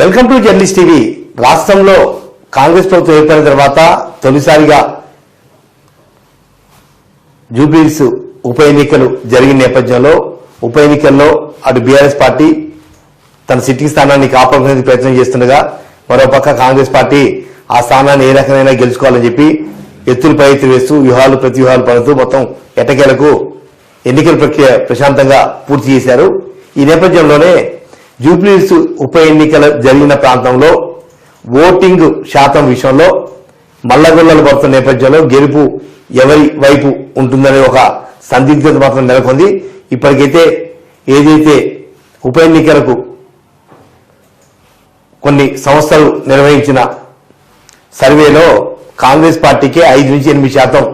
Welcome to journalist TV. రాష్ట్రంలో కాంగ్రెస్ ప్రభుత్వం ఏర్పడిన తర్వాత తొలిసారిగా జూబ్లీస్ ఉప ఎన్నికలు జరిగిన నేపథ్యంలో ఉప ఎన్నికల్లో అటు బీఆర్ఎస్ పార్టీ తన సిట్టింగ్ స్థానాన్ని కాపాడుకునే ప్రయత్నం చేస్తుండగా మరోపక్క కాంగ్రెస్ పార్టీ ఆ స్థానాన్ని ఏ రకమైన గెలుచుకోవాలని చెప్పి ఎత్తులపై ఎత్తులు వేస్తూ వ్యూహాలు ప్రతి వ్యూహాలు పడుతూ మొత్తం ఎట్టకేలకు ఎన్నికల ప్రక్రియ ప్రశాంతంగా పూర్తి చేశారు. ఈ నేపథ్యంలోనే జూబ్లీస్ ఉప ఎన్నికలు జరిగిన ప్రాంతంలో ఓటింగ్ శాతం విషయంలో మల్లగొల్లలు పడుతున్న నేపథ్యంలో గెలుపు ఎవరి వైపు ఉంటుందనే ఒక సందిగ్ధత మాత్రం నెలకొంది. ఇప్పటికైతే ఏదైతే ఉప ఎన్నికలకు కొన్ని సంస్థలు నిర్వహించిన సర్వేలో కాంగ్రెస్ పార్టీకి ఐదు నుంచి ఎనిమిది శాతం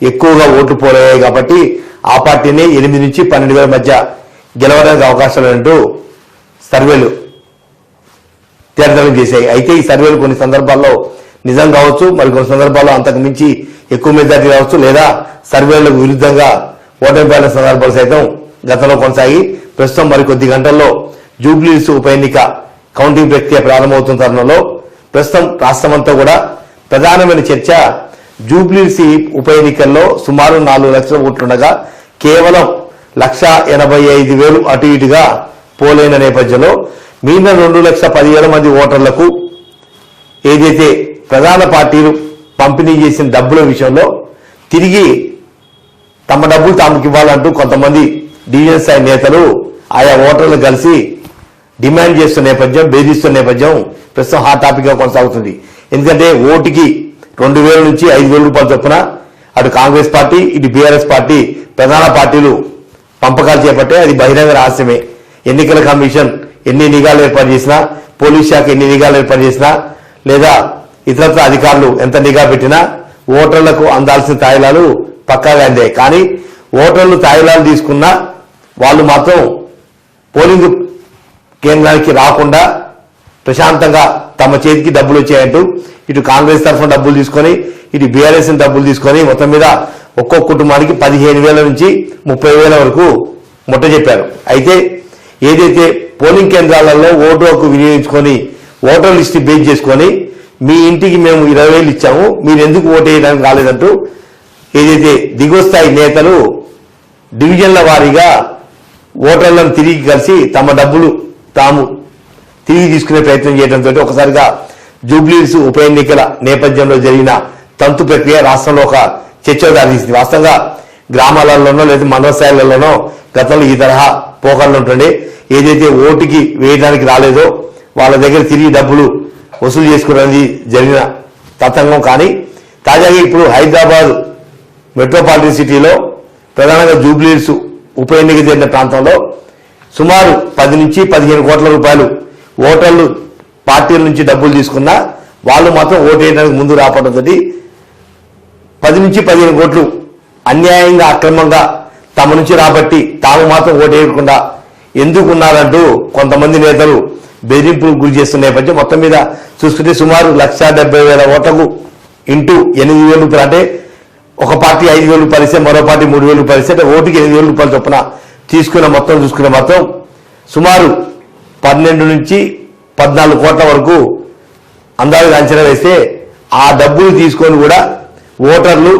ఎక్కువగా ఓట్లు పోలయ్యాయి కాబట్టి ఆ పార్టీని ఎనిమిది నుంచి పన్నెండు వేల మధ్య గెలవడానికి అవకాశాలు అంటూ సర్వేలు తేటతలం చేశాయి. అయితే ఈ సర్వేలు కొన్ని సందర్భాల్లో నిజం కావచ్చు మరి కొన్ని సందర్భాల్లో అంతకు మించి ఎక్కువ మెజార్టీ కావచ్చు లేదా సర్వేలకు విరుద్ధంగా ఓటమి పడిన సందర్భాలు సైతం గతంలో కొనసాగి ప్రస్తుతం మరికొద్ది గంటల్లో జూబ్లీస్ ఉప ఎన్నిక కౌంటింగ్ ప్రక్రియ ప్రారంభమవుతున్న తరుణంలో ప్రస్తుతం రాష్ట్రమంతా కూడా ప్రధానమైన చర్చ జూబ్లీస్ ఉప ఎన్నికల్లో సుమారు నాలుగు లక్షల ఓట్లుండగా కేవలం లక్ష ఎనభై ఐదు వేలు అటు ఇటుగా పోలైన నేపథ్యంలో మిగిలిన రెండు లక్షల పదివేల మంది ఓటర్లకు ఏదైతే ప్రధాన పార్టీలు పంపిణీ చేసిన డబ్బుల విషయంలో తిరిగి తమ డబ్బులు తాముకి ఇవ్వాలంటూ కొంతమంది డివిజన్ స్థాయి నేతలు ఆయా ఓటర్లు కలిసి డిమాండ్ చేస్తున్న నేపథ్యం బెదిరిస్తున్న నేపథ్యం ప్రస్తుతం హాట్ టాపిక్గా కొనసాగుతుంది. ఎందుకంటే ఓటుకి రెండు వేల నుంచి ఐదు వేల రూపాయల చొప్పున అటు కాంగ్రెస్ పార్టీ ఇటు బీఆర్ఎస్ పార్టీ ప్రధాన పార్టీలు పంపకాలు చేపట్టే అది బహిరంగ రహస్యమే. ఎన్నికల కమిషన్ ఎన్ని నిఘాలు ఏర్పాటు చేసినా పోలీస్ శాఖ ఎన్ని నిఘాలు ఏర్పాటు చేసినా లేదా ఇతరత్ర అధికారులు ఎంత నిఘా పెట్టినా ఓటర్లకు అందాల్సిన తాయిలాలు పక్కాగా అందాయి కానీ ఓటర్లు తాయిలాలు తీసుకున్నా వాళ్ళు మాత్రం పోలింగ్ కేంద్రానికి రాకుండా ప్రశాంతంగా తమ చేతికి డబ్బులు వచ్చాయంటూ ఇటు కాంగ్రెస్ తరఫున డబ్బులు తీసుకొని ఇటు బీఆర్ఎస్ డబ్బులు తీసుకొని మొత్తం మీద ఒక్కొక్క కుటుంబానికి పదిహేను వేల నుంచి ముప్పై వేల వరకు ముట్ట చెప్పారు. అయితే ఏదైతే పోలింగ్ కేంద్రాలలో ఓటు హక్కు వినియోగించుకొని ఓటర్ లిస్ట్ బేస్ చేసుకొని మీ ఇంటికి మేము ఇరవై వేలు ఇచ్చాము మీరు ఎందుకు ఓటు వేయడానికి రాలేదంటూ ఏదైతే దిగువస్థాయి నేతలు డివిజన్ల వారీగా ఓటర్లను తిరిగి కలిసి తమ డబ్బులు తాము తిరిగి తీసుకునే ప్రయత్నం చేయడంతో ఒకసారిగా జూబ్లీస్ ఉప ఎన్నికల నేపథ్యంలో జరిగిన తంతు ప్రక్రియ రాష్ట్రంలో ఒక చర్చ దారితీసింది. వాస్తవంగా గ్రామాలలోనో లేదా మండల స్థాయిలలోనో గతంలో ఈ తరహా పోకర్లు ఉంటుండే. ఏదైతే ఓటుకి వేయడానికి రాలేదో వాళ్ళ దగ్గర తిరిగి డబ్బులు వసూలు చేసుకున్నది జరిగిన తతంగం కానీ తాజాగా ఇప్పుడు హైదరాబాద్ మెట్రోపాలిటన్ సిటీలో ప్రధానంగా జూబ్లీస్ ఉప ఎన్నిక జరిగిన ప్రాంతంలో సుమారు పది నుంచి పదిహేను కోట్ల రూపాయలు ఓటర్లు పార్టీల నుంచి డబ్బులు తీసుకున్నా వాళ్ళు మాత్రం ఓటు వేయడానికి ముందు రావడంతో పది నుంచి పదిహేను కోట్లు అన్యాయంగా అక్రమంగా తమ నుంచి రాబట్టి తాము మాత్రం ఓటేయకుండా ఎందుకున్నారంటూ కొంతమంది నేతలు బెదిరింపులు గురి చేస్తున్న నేపథ్యం మొత్తం మీద చూసుకుంటే సుమారు లక్ష డెబ్బై వేల ఓట్లకు ఇంటూ ఎనిమిది వేల రూపాయలు అంటే ఒక పార్టీ ఐదు వేల రూపాయలు ఇస్తే మరో పార్టీ మూడు వేల రూపాయలు ఇస్తే ఓటుకి ఎనిమిది వేల రూపాయలు చొప్పున తీసుకున్న మొత్తం చూసుకున్న మొత్తం సుమారు పన్నెండు నుంచి పద్నాలుగు కోట్ల వరకు అందాలు అంచనా వేస్తే ఆ డబ్బులు తీసుకొని కూడా ఓటర్లు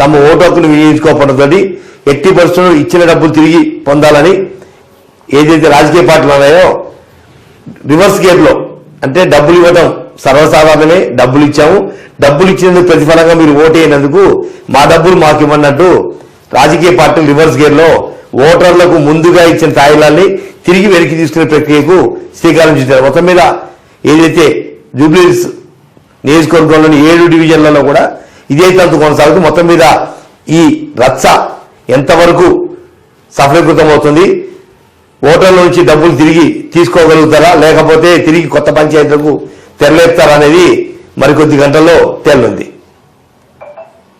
తమ ఓటు హక్కును వినియోగించుకోకపోవడంతో ఎట్టి పరిస్థితుల్లో ఇచ్చిన డబ్బులు తిరిగి పొందాలని ఏదైతే రాజకీయ పార్టీలు ఉన్నాయో రివర్స్ గేట్లో అంటే డబ్బులు ఇవ్వడం సర్వసాధారణమే డబ్బులు ఇచ్చాము. డబ్బులు ఇచ్చినందుకు ప్రతిఫలంగా మీరు ఓటేయనందుకు అయినందుకు మా డబ్బులు మాకు ఇవ్వన్నట్టు రాజకీయ పార్టీలు రివర్స్ గేర్లో ఓటర్లకు ముందుగా ఇచ్చిన తాయిలాన్ని తిరిగి వెనక్కి తీసుకునే ప్రక్రియకు శ్రీకారం చుట్టారు. మొత్తం మీద ఏదైతే జూబ్లీస్ నియోజకవర్గంలోని ఏడు డివిజన్లలో కూడా ఇదే తంతు కొనసాగుతూ మొత్తం మీద ఈ రచ్చ ఎంతవరకు సఫలీకృతం అవుతుంది ఓటర్ల నుంచి డబ్బులు తిరిగి తీసుకోగలుగుతారా? లేకపోతే తిరిగి కొత్త పంచాయతీలకు తెరలేపుతారా అనేది మరికొద్ది గంటల్లో తేలనుంది